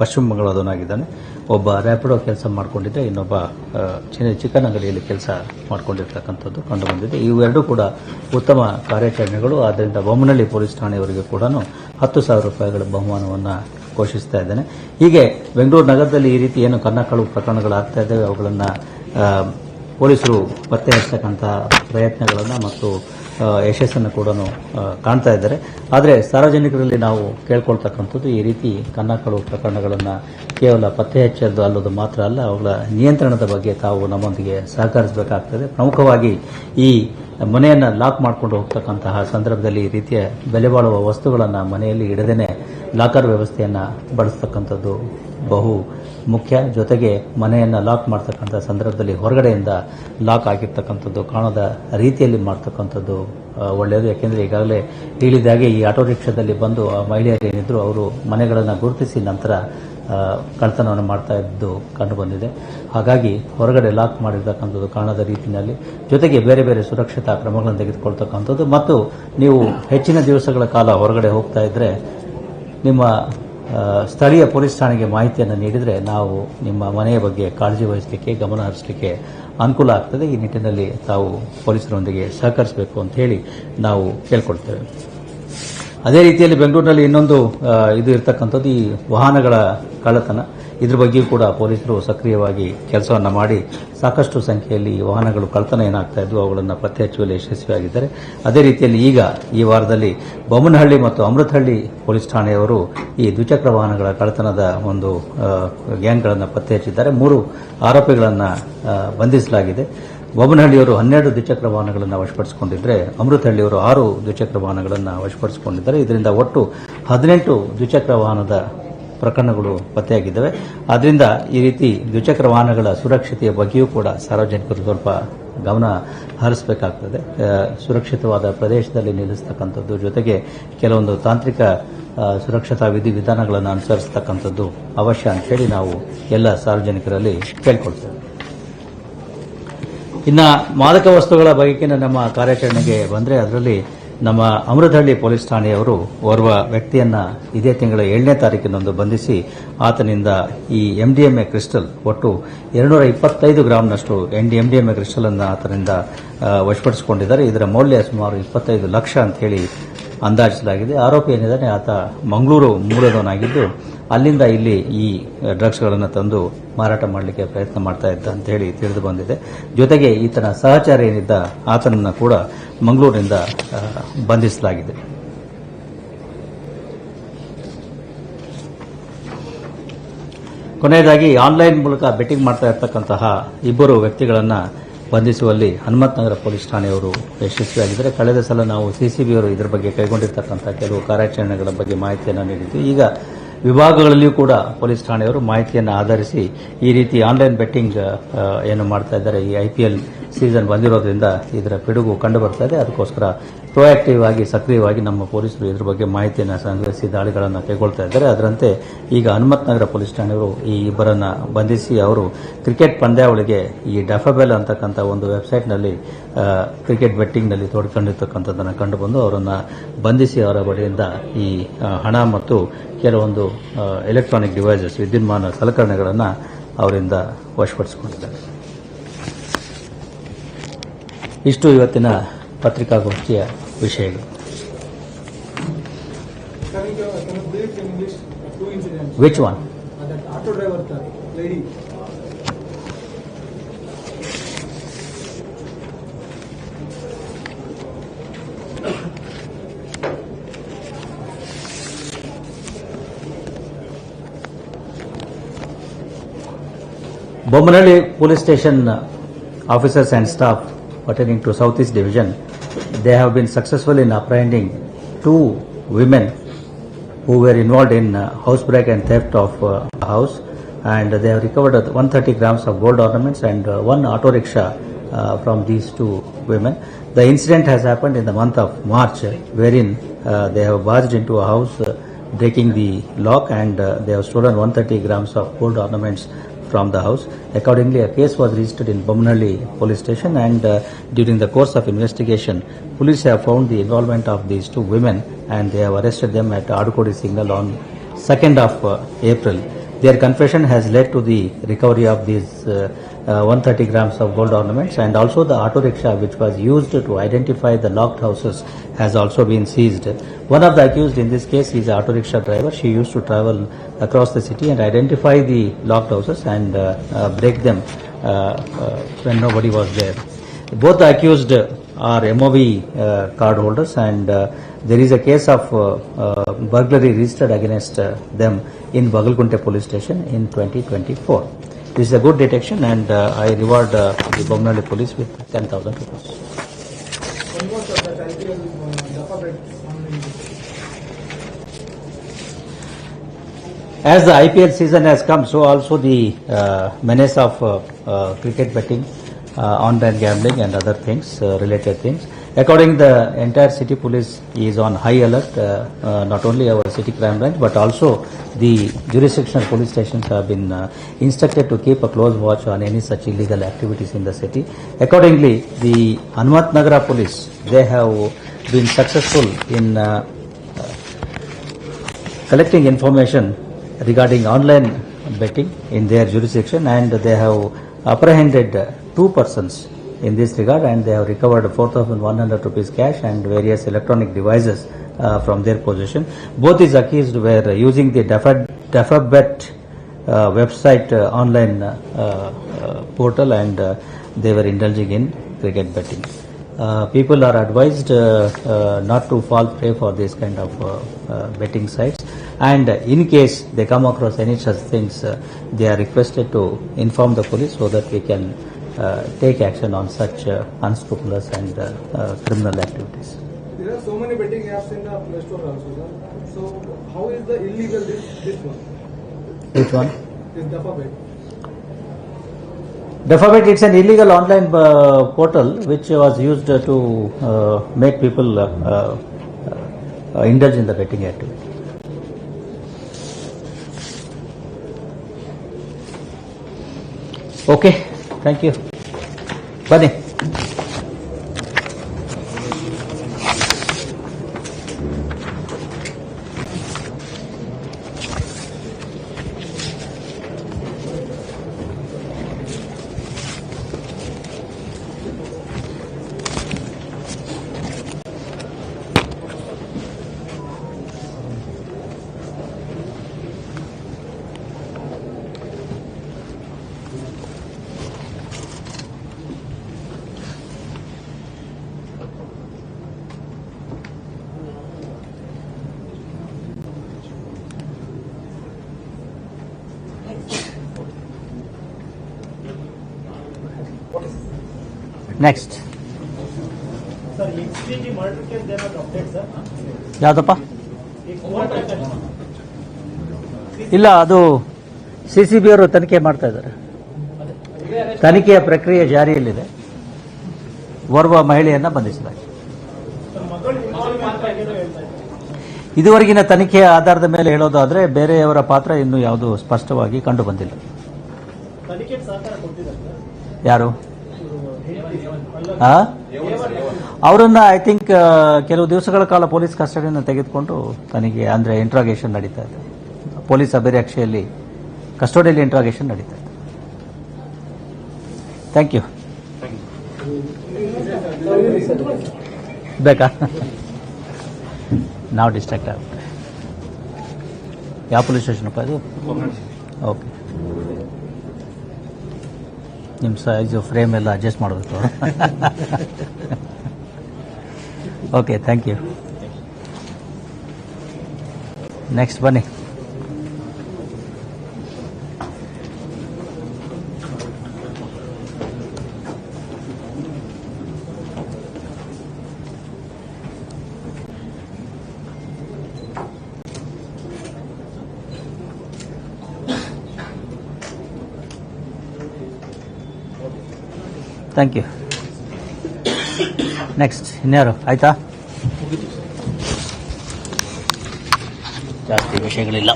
ಪಶ್ಚಿಮ ಬಂಗಾಳದವನಾಗಿದ್ದಾನೆ ಒಬ್ಬ ರ್ಯಾಪಿಡೋ ಕೆಲಸ ಮಾಡಿಕೊಂಡಿದ್ದೆ, ಇನ್ನೊಬ್ಬ ಚಿನ್ನ ಚಿಕನ್ ಅಂಗಡಿಯಲ್ಲಿ ಕೆಲಸ ಮಾಡಿಕೊಂಡಿರ್ತಕ್ಕಂಥದ್ದು ಕಂಡು ಬಂದಿದೆ ಇವೆರಡೂ ಕೂಡ ಉತ್ತಮ ಕಾರ್ಯಾಚರಣೆಗಳು. ಆದ್ದರಿಂದ ಬೊಮ್ಮನಹಳ್ಳಿ ಪೊಲೀಸ್ ಠಾಣೆಯವರಿಗೆ ಕೂಡ ಹತ್ತು ಸಾವಿರ ರೂಪಾಯಿಗಳ ಬಹುಮಾನವನ್ನು ಘೋಷಿಸ್ತಾ ಇದ್ದೇನೆ. ಹೀಗೆ ಬೆಂಗಳೂರು ನಗರದಲ್ಲಿ ಈ ರೀತಿ ಏನು ಕನ್ನಕಳು ಪ್ರಕರಣಗಳಾಗ್ತಾ ಇದ್ದಾವೆ, ಅವುಗಳನ್ನು ಪೊಲೀಸರು ಪತ್ತೆ ಹಚ್ಚತಕ್ಕಂಥ ಪ್ರಯತ್ನಗಳನ್ನು ಮತ್ತು ಯಶಸ್ಸನ್ನು ಕೂಡ ಕಾಣ್ತಾ ಇದ್ದಾರೆ. ಆದರೆ ಸಾರ್ವಜನಿಕರಲ್ಲಿ ನಾವು ಕೇಳ್ಕೊಳ್ತಕ್ಕಂಥದ್ದು ಈ ರೀತಿ ಕನ್ನಕಳು ಪ್ರಕರಣಗಳನ್ನು ಕೇವಲ ಪತ್ತೆ ಹಚ್ಚೋದು ಅಲ್ಲೋದು ಮಾತ್ರ ಅಲ್ಲ, ಅವುಗಳ ನಿಯಂತ್ರಣದ ಬಗ್ಗೆ ತಾವು ನಮ್ಮೊಂದಿಗೆ ಸಹಕರಿಸಬೇಕಾಗ್ತದೆ. ಪ್ರಮುಖವಾಗಿ ಈ ಮನೆಯನ್ನು ಲಾಕ್ ಮಾಡಿಕೊಂಡು ಹೋಗ್ತಕ್ಕಂತಹ ಸಂದರ್ಭದಲ್ಲಿ ಈ ರೀತಿಯ ಬೆಲೆ ಬಾಳುವ ವಸ್ತುಗಳನ್ನು ಮನೆಯಲ್ಲಿ ಇಡದೇನೆ ಲಾಕರ್ ವ್ಯವಸ್ಥೆಯನ್ನು ಬಳಸ್ತಕ್ಕಂಥದ್ದು ಬಹು ಮುಖ್ಯ ಜೊತೆಗೆ ಮನೆಯನ್ನು ಲಾಕ್ ಮಾಡ್ತಕ್ಕಂಥ ಸಂದರ್ಭದಲ್ಲಿ ಹೊರಗಡೆಯಿಂದ ಲಾಕ್ ಆಗಿರ್ತಕ್ಕಂಥದ್ದು, ಕಾಣದ ರೀತಿಯಲ್ಲಿ ಮಾಡ್ತಕ್ಕಂಥದ್ದು ಒಳ್ಳೆಯದು. ಯಾಕೆಂದರೆ ಈಗಾಗಲೇ ಹೇಳಿದಾಗೆ ಈ ಆಟೋ ರಿಕ್ಷಾದಲ್ಲಿ ಬಂದು ಆ ಮಹಿಳೆಯರು ಏನಿದ್ರು ಅವರು ಮನೆಗಳನ್ನು ಗುರುತಿಸಿ ನಂತರ ಕಳ್ತನವನ್ನು ಮಾಡ್ತಾ ಇದ್ದು ಕಂಡು ಬಂದಿದೆ. ಹಾಗಾಗಿ ಹೊರಗಡೆ ಲಾಕ್ ಮಾಡಿರ್ತಕ್ಕಂಥದ್ದು ಕಾಣದ ರೀತಿಯಲ್ಲಿ. ಜೊತೆಗೆ ಬೇರೆ ಬೇರೆ ಸುರಕ್ಷತಾ ಕ್ರಮಗಳನ್ನು ತೆಗೆದುಕೊಳ್ತಕ್ಕಂಥದ್ದು. ಮತ್ತು ನೀವು ಹೆಚ್ಚಿನ ದಿವಸಗಳ ಕಾಲ ಹೊರಗಡೆ ಹೋಗ್ತಾ ಇದ್ದರೆ ನಿಮ್ಮ ಸ್ಥಳೀಯ ಪೊಲೀಸ್ ಠಾಣೆಗೆ ಮಾಹಿತಿಯನ್ನು ನೀಡಿದರೆ ನಾವು ನಿಮ್ಮ ಮನೆಯ ಬಗ್ಗೆ ಕಾಳಜಿ ವಹಿಸಲಿಕ್ಕೆ, ಗಮನ ಹರಿಸಲಿಕ್ಕೆ ಅನುಕೂಲ ಆಗ್ತದೆ. ಈ ನಿಟ್ಟಿನಲ್ಲಿ ತಾವು ಪೊಲೀಸರೊಂದಿಗೆ ಸಹಕರಿಸಬೇಕು ಅಂತ ಹೇಳಿ ನಾವು ಕೇಳ್ಕೊಳ್ತೇವೆ. ಅದೇ ರೀತಿಯಲ್ಲಿ ಬೆಂಗಳೂರಿನಲ್ಲಿ ಇನ್ನೊಂದು ಇದು ಇರತಕ್ಕಂಥದ್ದು ಈ ವಾಹನಗಳ ಕಳ್ಳತನ. ಇದ್ರ ಬಗ್ಗೆಯೂ ಕೂಡ ಪೊಲೀಸರು ಸಕ್ರಿಯವಾಗಿ ಕೆಲಸವನ್ನು ಮಾಡಿ ಸಾಕಷ್ಟು ಸಂಖ್ಯೆಯಲ್ಲಿ ವಾಹನಗಳು ಕಳ್ತನ ಏನಾಗ್ತಾ ಇದ್ವು. ಅವುಗಳನ್ನು ಪತ್ತೆ ಹಚ್ಚುವಲ್ಲಿ ಯಶಸ್ವಿಯಾಗಿದ್ದಾರೆ. ಅದೇ ರೀತಿಯಲ್ಲಿ ಈಗ ಈ ವಾರದಲ್ಲಿ ಬೊಮ್ಮನಹಳ್ಳಿ ಮತ್ತು ಅಮೃತಹಳ್ಳಿ ಪೊಲೀಸ್ ಠಾಣೆಯವರು ಈ ದ್ವಿಚಕ್ರ ವಾಹನಗಳ ಕಳ್ತನದ ಒಂದು ಗ್ಯಾಂಗ್ಗಳನ್ನು ಪತ್ತೆ ಹಚ್ಚಿದ್ದಾರೆ ಮೂರು ಆರೋಪಿಗಳನ್ನು ಬಂಧಿಸಲಾಗಿದೆ. ಬೊಮ್ಮನಹಳ್ಳಿಯವರು ಹನ್ನೆರಡು ದ್ವಿಚಕ್ರ ವಾಹನಗಳನ್ನು ವಶಪಡಿಸಿಕೊಂಡಿದ್ದರೆ ಅಮೃತಹಳ್ಳಿಯವರು ಆರು ದ್ವಿಚಕ್ರ ವಾಹನಗಳನ್ನು ವಶಪಡಿಸಿಕೊಂಡಿದ್ದಾರೆ. ಇದರಿಂದ ಒಟ್ಟು ಹದಿನೆಂಟು ದ್ವಿಚಕ್ರ ವಾಹನದ ಪ್ರಕರಣಗಳು ಪತ್ತೆಯಾಗಿದ್ದಾವೆ. ಆದ್ದರಿಂದ ಈ ರೀತಿ ದ್ವಿಚಕ್ರ ವಾಹನಗಳ ಸುರಕ್ಷತೆಯ ಬಗ್ಗೆಯೂ ಕೂಡ ಸಾರ್ವಜನಿಕರು ಸ್ವಲ್ಪ ಗಮನ ಹರಿಸಬೇಕಾಗ್ತದೆ. ಸುರಕ್ಷಿತವಾದ ಪ್ರದೇಶದಲ್ಲಿ ನಿಲ್ಲಿಸ್ತಕ್ಕಂಥದ್ದು, ಜೊತೆಗೆ ಕೆಲವೊಂದು ತಾಂತ್ರಿಕ ಸುರಕ್ಷತಾ ವಿಧಿವಿಧಾನಗಳನ್ನು ಅನುಸರಿಸತಕ್ಕಂಥದ್ದು ಅವಶ್ಯ ಅಂತ ಹೇಳಿ ನಾವು ಎಲ್ಲ ಸಾರ್ವಜನಿಕರಲ್ಲಿ ಕೇಳ್ಕೊಳ್ತೇವೆ. ಇನ್ನು ಮಾದಕ ವಸ್ತುಗಳ ಬಗೆಗಿನ ನಮ್ಮ ಕಾರ್ಯಾಚರಣೆಗೆ ಬಂದರೆ ಅದರಲ್ಲಿ ನಮ್ಮ ಅಮೃತಹಳ್ಳಿ ಪೊಲೀಸ್ ಠಾಣೆಯವರು ಓರ್ವ ವ್ಯಕ್ತಿಯನ್ನ ಇದೇ ತಿಂಗಳ ಏಳನೇ ತಾರೀಕಿನಂದು ಬಂಧಿಸಿ ಆತನಿಂದ ಈ ಎಂಡಿಎಂಎ ಕ್ರಿಸ್ಟಲ್ ಒಟ್ಟು ಎರಡುನೂರ ಇಪ್ಪತ್ತೈದು ಗ್ರಾಂನಷ್ಟು ಎಂಡಿಎಂಎ ಕ್ರಿಸ್ಟಲ್ ಅನ್ನು ಆತನಿಂದ ವಶಪಡಿಸಿಕೊಂಡಿದ್ದಾರೆ. ಇದರ ಮೌಲ್ಯ ಸುಮಾರು ಇಪ್ಪತ್ತೈದು ಲಕ್ಷ ಅಂತ ಹೇಳಿ ಅಂದಾಜಿಸಲಾಗಿದೆ. ಆರೋಪಿ ಏನಿದ್ದಾನೆ, ಆತ ಮಂಗಳೂರು ಮೂಲದವನಾಗಿದ್ದು, ಅಲ್ಲಿಂದ ಇಲ್ಲಿ ಈ ಡ್ರಗ್ಸ್ಗಳನ್ನು ತಂದು ಮಾರಾಟ ಮಾಡಲಿಕ್ಕೆ ಪ್ರಯತ್ನ ಮಾಡ್ತಾ ಇದ್ದ ಅಂತ ಹೇಳಿ ತಿಳಿದು ಬಂದಿದೆ. ಜೊತೆಗೆ ಈತನ ಸಹಚಾರ ಏನಿದ್ದ, ಆತನನ್ನು ಕೂಡ ಮಂಗಳೂರಿನಿಂದ ಬಂಧಿಸಲಾಗಿದೆ. ಕೊನೆಯದಾಗಿ ಆನ್ಲೈನ್ ಮೂಲಕ ಬೆಟ್ಟಿಂಗ್ ಮಾಡ್ತಾ ಇರತಕ್ಕಂತಹ ಇಬ್ಬರು ವ್ಯಕ್ತಿಗಳನ್ನು ಬಂಧಿಸುವಲ್ಲಿ ಹನುಮಂತನಗರ ಪೊಲೀಸ್ ಠಾಣೆಯವರು ಯಶಸ್ವಿಯಾಗಿದ್ದಾರೆ. ಕಳೆದ ಸಲ ನಾವು ಸಿಸಿಬಿಯವರು ಇದರ ಬಗ್ಗೆ ಕೈಗೊಂಡಿರ್ತಕ್ಕಂಥ ಕೆಲವು ಕಾರ್ಯಾಚರಣೆಗಳ ಬಗ್ಗೆ ಮಾಹಿತಿಯನ್ನು ನೀಡಿದ್ದು ಈಗ ವಿಭಾಗಗಳಲ್ಲಿಯೂ ಕೂಡ ಪೊಲೀಸ್ ಠಾಣೆಯವರು ಮಾಹಿತಿಯನ್ನು ಆಧರಿಸಿ ಈ ರೀತಿ ಆನ್ಲೈನ್ ಬೆಟ್ಟಿಂಗ್ ಏನು ಮಾಡ್ತಾ ಇದ್ದಾರೆ, ಈ ಐಪಿಎಲ್ ಸೀಸನ್ ಬಂದಿರೋದ್ರಿಂದ ಇದರ ಪಿಡುಗು ಕಂಡು ಬರ್ತಾ ಇದೆ ಅದಕ್ಕೋಸ್ಕರ ಪ್ರೊಆಕ್ಟಿವ್ ಆಗಿ, ಸಕ್ರಿಯವಾಗಿ ನಮ್ಮ ಪೊಲೀಸರು ಇದ್ರ ಬಗ್ಗೆ ಮಾಹಿತಿಯನ್ನು ಸಂಗ್ರಹಿಸಿ, ದಾಳಿಗಳನ್ನು ಕೈಗೊಳ್ತಾ ಇದ್ದಾರೆ. ಅದರಂತೆ ಈಗ ಹನುಮತ್ ನಗರ ಪೊಲೀಸ್ ಠಾಣೆಯವರು ಈ ಇಬ್ಬರನ್ನು ಬಂಧಿಸಿ ಅವರು ಕ್ರಿಕೆಟ್ ಪಂದ್ಯಾವಳಿಗೆ ಈ ಡಫಬೆಲ್ ಅಂತಕ್ಕಂಥ ಒಂದು ವೆಬ್ಸೈಟ್ನಲ್ಲಿ ಕ್ರಿಕೆಟ್ ಬೆಟ್ಟಿಂಗ್ನಲ್ಲಿ ತೋಡ್ಕೊಂಡಿರ್ತಕ್ಕಂಥದ್ದನ್ನು ಕಂಡುಬಂದು ಅವರನ್ನು ಬಂಧಿಸಿ ಅವರ ಬಳಿಯಿಂದ ಈ ಹಣ ಮತ್ತು ಕೆಲವೊಂದು ಎಲೆಕ್ಟ್ರಾನಿಕ್ ಡಿವೈಸಸ್ ವಿದ್ಯುನ್ಮಾನ ಸಲಕರಣೆಗಳನ್ನು ಅವರಿಂದ ವಶಪಡಿಸಿಕೊಂಡಿದ್ದಾರೆ. ಇಷ್ಟು ಇವತ್ತಿನ ಪತ್ರಿಕಾಗೋಷ್ಠಿಯ ವಿಷಯಗಳು Can you, can you brief in English uh, two incidents? Which one Uh, that auto driver, the lady, Pertaining to Southeast Division, they have been successful in apprehending two women who were involved in uh, house break and theft of uh, house and they have recovered uh, 130 grams of gold ornaments and uh, one auto rickshaw uh, from these two women. The incident has happened in the month of March wherein uh, they have barged into a house uh, breaking the lock and uh, they have stolen 130 grams of gold ornaments from the house. Accordingly, a case was registered in Bomnalli police station and uh, during the course of investigation, police have found the involvement of these two women and they have arrested them at Adukodi signal on 2nd of uh, April Their confession has led to the recovery of these uh, uh, 130 grams of gold ornaments and also the auto rickshaw which was used to identify the locked houses has also been seized. One of the accused in this case is the auto rickshaw driver. She used to travel across the city and identify the locked houses and uh, uh, break them uh, uh, when nobody was there. Both the accused are MOV uh, card holders and uh, there is a case of uh, uh, burglary registered against uh, them in Bagalkunte police station in 2024. This is a good detection and uh, I reward uh, the Bomnali police with 10,000 rupees. As the IPL season has come, so also the uh, menace of uh, uh, cricket betting, uh, online gambling and other things, uh, related things. According the entire city police is on high alert, uh, uh, not only our city crime branch, but also the jurisdictional police stations have been uh, instructed to keep a close watch on any such illegal activities in the city. Accordingly, the Hanumat Nagara police, they have been successful in uh, collecting information regarding online betting in their jurisdiction and they have apprehended uh, two persons in this regard and they have recovered 4100 rupees cash and various electronic devices uh, from their possession. Both these accused were using the dafabet uh, website uh, online uh, uh, portal and uh, they were indulging in cricket betting. Uh, people are advised uh, uh, not to fall prey for this kind of uh, uh, betting sites. And in case they come across any such things uh, they are requested to inform the police so that we can take action on such uh, unscrupulous and uh, uh, criminal activities There are so many betting apps in the Play Store also, sir. So how is the illegal this this one? which one This Jaffa bet. Defabet it's an illegal online uh, portal which was used uh, to uh, make people uh, uh, uh, indulge in the betting activity Okay, thank you. ಬನ್ನಿ next ಯಾವುದಪ್ಪ? ಇಲ್ಲ ಅದು C C B ಅವರು ತನಿಖೆ ಮಾಡ್ತಾ ಇದ್ದಾರೆ. ತನಿಖೆಯ ಪ್ರಕ್ರಿಯೆ ಜಾರಿಯಲ್ಲಿದೆ. ಓರ್ವ ಮಹಿಳೆಯನ್ನ ಬಂಧಿಸಲಾಗಿದೆ. ಇದ್ದಾರೆ ಇದುವರೆಗಿನ ತನಿಖೆಯ ಆಧಾರದ ಮೇಲೆ ಹೇಳೋದಾದ್ರೆ ಬೇರೆಯವರ ಪಾತ್ರ ಇನ್ನೂ ಯಾವುದು ಸ್ಪಷ್ಟವಾಗಿ ಕಂಡು ಬಂದಿಲ್ಲ ತನಿಖೆಗೆ ಸಹಕಾರ ಕೊಟ್ಟಿದ್ದಾರೆ ಸರ್ ಯಾರು ಇವ್ರು ಹೆಂಡ್ತಿ ಅಲ್ಲ ಆ? ಅವರನ್ನ ಐ ಥಿಂಕ್ ಕೆಲವು ದಿವಸಗಳ ಕಾಲ ಪೊಲೀಸ್ ಕಸ್ಟಡಿಯನ್ನು ತೆಗೆದುಕೊಂಡು ತನಗೆ ಅಂದ್ರೆ ಇಂಟ್ರಾಗೇಷನ್ ನಡೀತಾ ಇದೆ ಪೊಲೀಸ್ ಅಭಿರಕ್ಷೆಯಲ್ಲಿ, ಕಸ್ಟೋಡಿಯಲ್ಲಿ ಇಂಟ್ರಾಗೇಷನ್ ನಡೀತಾ ಇದೆ ಥ್ಯಾಂಕ್ ಯು ಬೇಕಾ? ನಾವು ಡಿಸ್ಟ್ರಾಕ್ಟ್ ಆಗ್ಬಿಟ್ರೆ ಯಾವ ಪೊಲೀಸ್ ಸ್ಟೇಷನಪ್ಪ ಇದು? ಓಕೆ ನಿಮ್ಮ ಸೈಜು ಫ್ರೇಮ್ ಎಲ್ಲ ಅಡ್ಜಸ್ಟ್ ಮಾಡಬೇಕು. ಓಕೆ ಥ್ಯಾಂಕ್ ಯು ನೆಕ್ಸ್ಟ್ ಬನ್ನಿ. ಥ್ಯಾಂಕ್ ಯು ನೆಕ್ಸ್ಟ್ ಇನ್ಯಾರು ಆಯಿತಾ? ಜಾಸ್ತಿ ವಿಷಯಗಳಿಲ್ಲ.